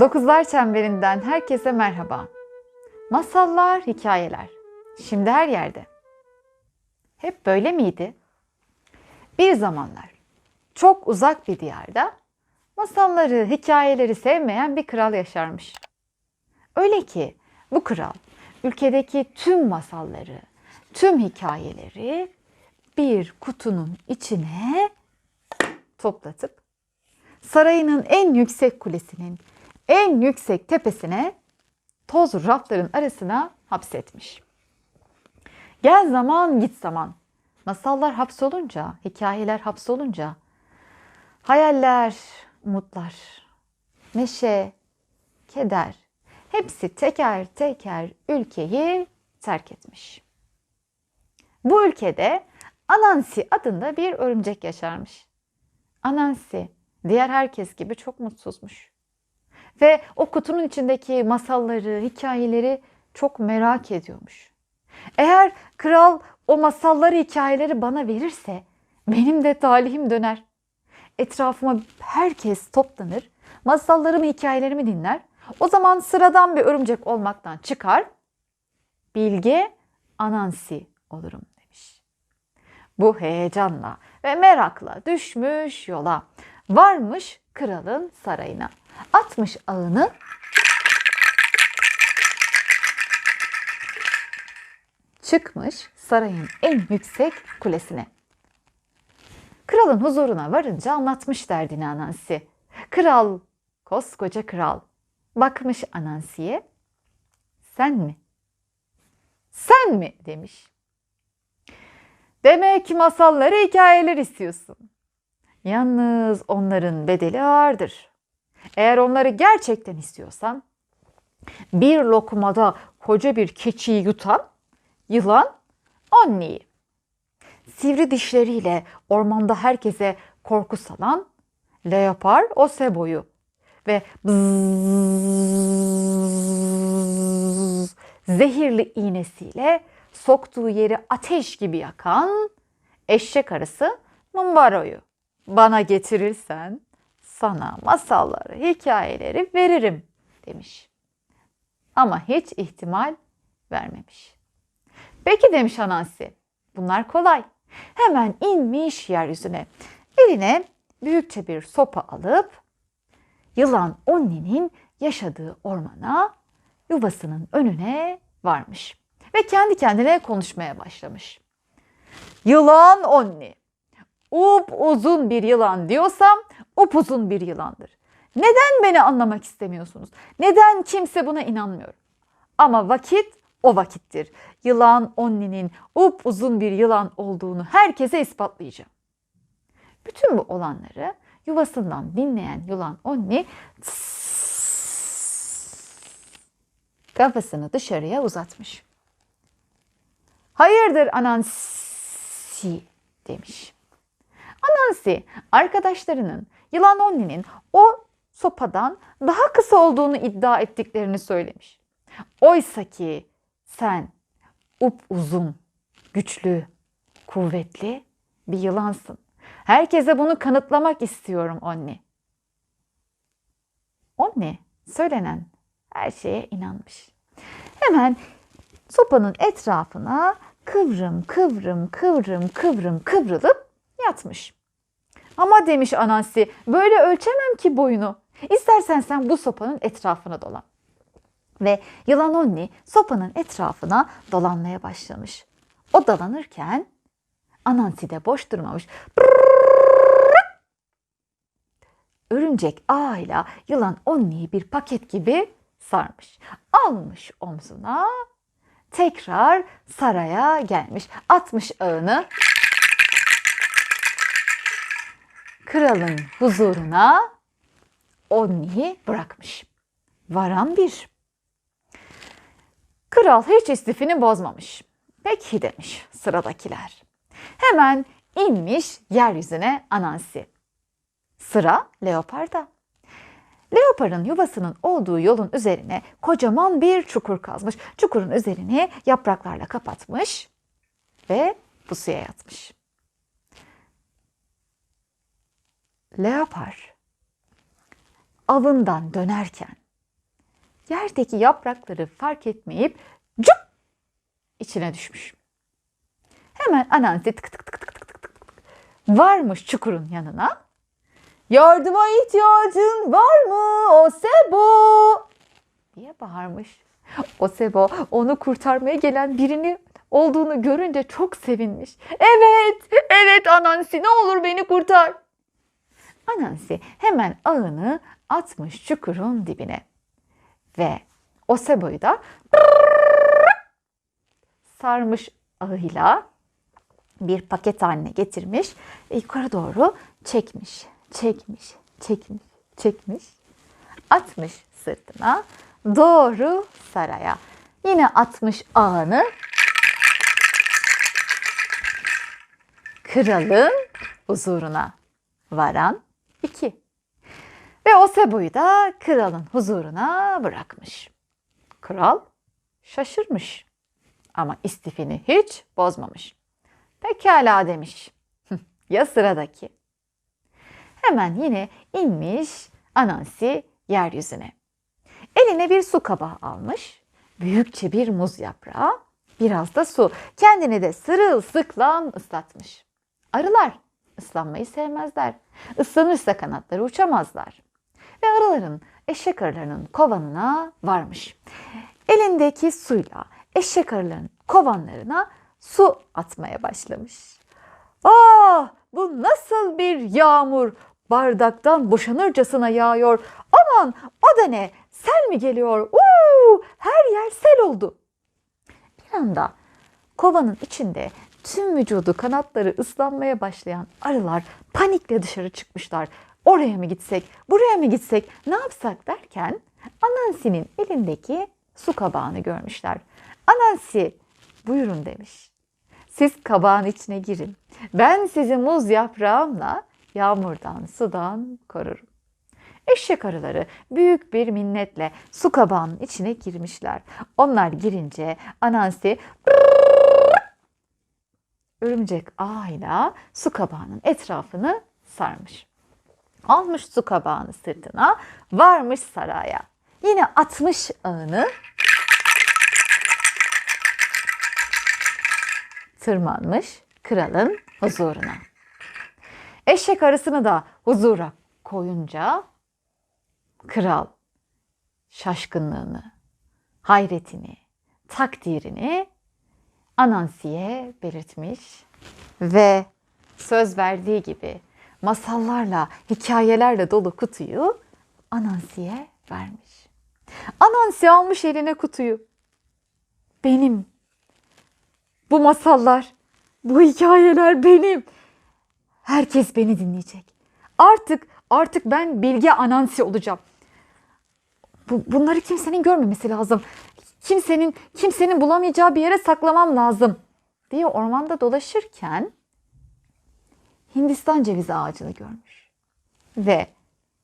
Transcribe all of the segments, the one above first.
Dokuzlar Çemberinden herkese merhaba. Masallar, hikayeler. Şimdi her yerde. Hep böyle miydi? Bir zamanlar çok uzak bir diyarda masalları, hikayeleri sevmeyen bir kral yaşarmış. Öyle ki bu kral ülkedeki tüm masalları, tüm hikayeleri bir kutunun içine toplatıp sarayının en yüksek kulesinin en yüksek tepesine toz rafların arasına hapsetmiş. Gel zaman git zaman. Masallar hapsolunca, hikayeler hapsolunca hayaller, umutlar, neşe, keder hepsi teker teker ülkeyi terk etmiş. Bu ülkede Anansi adında bir örümcek yaşarmış. Anansi diğer herkes gibi çok mutsuzmuş. Ve o kutunun içindeki masalları, hikayeleri çok merak ediyormuş. Eğer kral o masalları, hikayeleri bana verirse benim de talihim döner. Etrafıma herkes toplanır, masallarımı, hikayelerimi dinler. O zaman sıradan bir örümcek olmaktan çıkar, bilge Anansi olurum demiş. Bu heyecanla ve merakla düşmüş yola. Varmış kralın sarayına. Atmış ağını çıkmış sarayın en yüksek kulesine. Kralın huzuruna varınca anlatmış derdini Anansi. Kral, koskoca kral, bakmış Anansi'ye. Sen mi? Sen mi? demiş. Demek masalları, hikayeler istiyorsun. Yalnız onların bedeli ağırdır. Eğer onları gerçekten istiyorsan bir lokmada koca bir keçiyi yutan yılan Onni'yi. Sivri dişleriyle ormanda herkese korku salan leopar Osebo'yu ve bzzz, zehirli iğnesiyle soktuğu yeri ateş gibi yakan eşek arısı Mumbaro'yu bana getirirsen sana masalları, hikayeleri veririm demiş. Ama hiç ihtimal vermemiş. Peki demiş Anansi. Bunlar kolay. Hemen inmiş yeryüzüne. Eline büyükçe bir sopa alıp yılan Onni'nin yaşadığı ormana yuvasının önüne varmış. Ve kendi kendine konuşmaya başlamış. Yılan Onni. Up uzun bir yılan diyorsam upuzun bir yılandır. Neden beni anlamak istemiyorsunuz? Neden kimse buna inanmıyor? Ama vakit o vakittir. Yılan Onni'nin up uzun bir yılan olduğunu herkese ispatlayacağım. Bütün bu olanları yuvasından dinleyen yılan Onni kafasını dışarıya uzatmış. Hayırdır Anansi demiş. Anansi arkadaşlarının yılan Onni'nin o sopadan daha kısa olduğunu iddia ettiklerini söylemiş. Oysa ki sen up uzun, güçlü, kuvvetli bir yılansın. Herkese bunu kanıtlamak istiyorum Onni. Onni söylenen her şeye inanmış. Hemen sopanın etrafına kıvrım kıvrım kıvrım kıvrım kıvrılıp yatmış. Ama demiş Anansi böyle ölçemem ki boyunu. İstersen sen bu sopanın etrafına dolan. Ve yılan Onni sopanın etrafına dolanmaya başlamış. O dolanırken Anansi de boş durmamış. Örümcek ağıyla yılan Onni'yi bir paket gibi sarmış. Almış omzuna tekrar saraya gelmiş. Atmış ağını kralın huzuruna Onni'yi bırakmış. Varan bir. Kral hiç istifini bozmamış. Peki demiş sıradakiler. Hemen inmiş yeryüzüne Anansi. Sıra Leopar'da. Leopar'ın yuvasının olduğu yolun üzerine kocaman bir çukur kazmış. Çukurun üzerini yapraklarla kapatmış ve pusuya yatmış. Leopar avından dönerken yerdeki yaprakları fark etmeyip cüp içine düşmüş. Hemen Anansi tık tık tık tık tık tık tık varmış çukurun yanına. Yardıma ihtiyacın var mı Osebo? diye bağırmış. Osebo onu kurtarmaya gelen birini olduğunu görünce çok sevinmiş. Evet, evet Anansi ne olur beni kurtar. Anansi hemen ağını atmış çukurun dibine. Ve Osebo'yu da sarmış ağıyla bir paket haline getirmiş ve yukarı doğru çekmiş, çekmiş, çekmiş, çekmiş, atmış sırtına doğru saraya. Yine atmış ağını kralın huzuruna varan iki. Ve Osebo'yu da kralın huzuruna bırakmış. Kral şaşırmış ama istifini hiç bozmamış. Pekala demiş. ya sıradaki? Hemen yine inmiş Anansi yeryüzüne. Eline bir su kabağı almış. Büyükçe bir muz yaprağı, biraz da su. Kendini de sırılsıklam ıslatmış. Arılar ıslanmayı sevmezler. Islanırsa kanatları uçamazlar. Ve arıların, eşek arılarının kovanına varmış. Elindeki suyla eşek arılarının kovanlarına su atmaya başlamış. Ah bu nasıl bir yağmur bardaktan boşanırcasına yağıyor. Aman o da ne sel mi geliyor? Uuu her yer sel oldu. Bir anda kovanın içinde tüm vücudu kanatları ıslanmaya başlayan arılar panikle dışarı çıkmışlar. Oraya mı gitsek, buraya mı gitsek, ne yapsak derken Anansi'nin elindeki su kabağını görmüşler. Anansi buyurun demiş. Siz kabağın içine girin. Ben sizi muz yaprağımla yağmurdan, sudan korurum. Eşek arıları büyük bir minnetle su kabağının içine girmişler. Onlar girince Anansi örümcek ağıyla su kabağının etrafını sarmış. Almış su kabağını sırtına, varmış saraya. Yine atmış ağını, tırmanmış kralın huzuruna. Eşek arısını da huzura koyunca kral şaşkınlığını, hayretini, takdirini Anansi'ye belirtmiş ve söz verdiği gibi masallarla, hikayelerle dolu kutuyu Anansi'ye vermiş. Anansi almış eline kutuyu. Benim. Bu masallar, bu hikayeler benim. Herkes beni dinleyecek. Artık artık ben bilge Anansi olacağım. Bu, bunları kimsenin görmemesi lazım. Kimsenin kimsenin bulamayacağı bir yere saklamam lazım diye ormanda dolaşırken Hindistan cevizi ağacını görmüş. Ve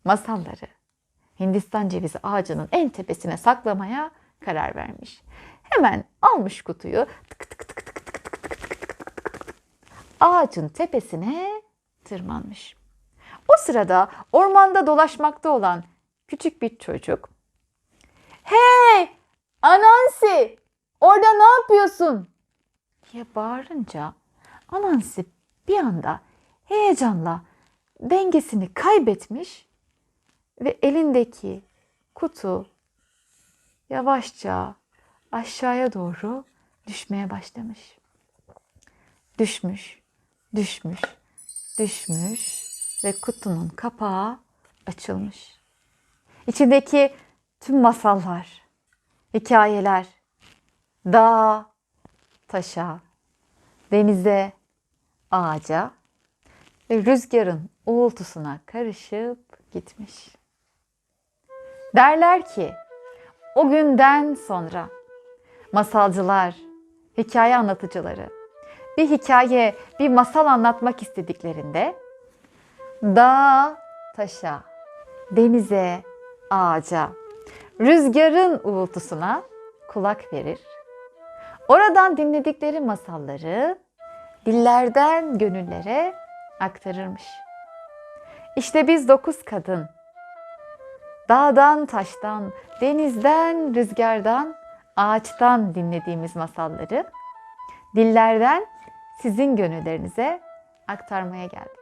masalları Hindistan cevizi ağacının en tepesine saklamaya karar vermiş. Hemen almış kutuyu tık tık tık tık tık tık tık tık tık tık tık ağacın tepesine tırmanmış. O sırada ormanda dolaşmakta olan küçük bir çocuk! Anansi! Orada ne yapıyorsun? diye bağırınca Anansi bir anda heyecanla dengesini kaybetmiş ve elindeki kutu yavaşça aşağıya doğru düşmeye başlamış. Düşmüş, düşmüş, düşmüş ve kutunun kapağı açılmış. İçindeki tüm masallar, hikayeler, dağa, taşa, denize, ağaca ve rüzgarın uğultusuna karışıp gitmiş. Derler ki o günden sonra masalcılar, hikaye anlatıcıları bir hikaye, bir masal anlatmak istediklerinde dağa, taşa, denize, ağaca, rüzgarın uğultusuna kulak verir. Oradan dinledikleri masalları dillerden gönüllere aktarırmış. İşte biz dokuz kadın dağdan taştan, denizden rüzgardan, ağaçtan dinlediğimiz masalları dillerden sizin gönüllerinize aktarmaya geldik.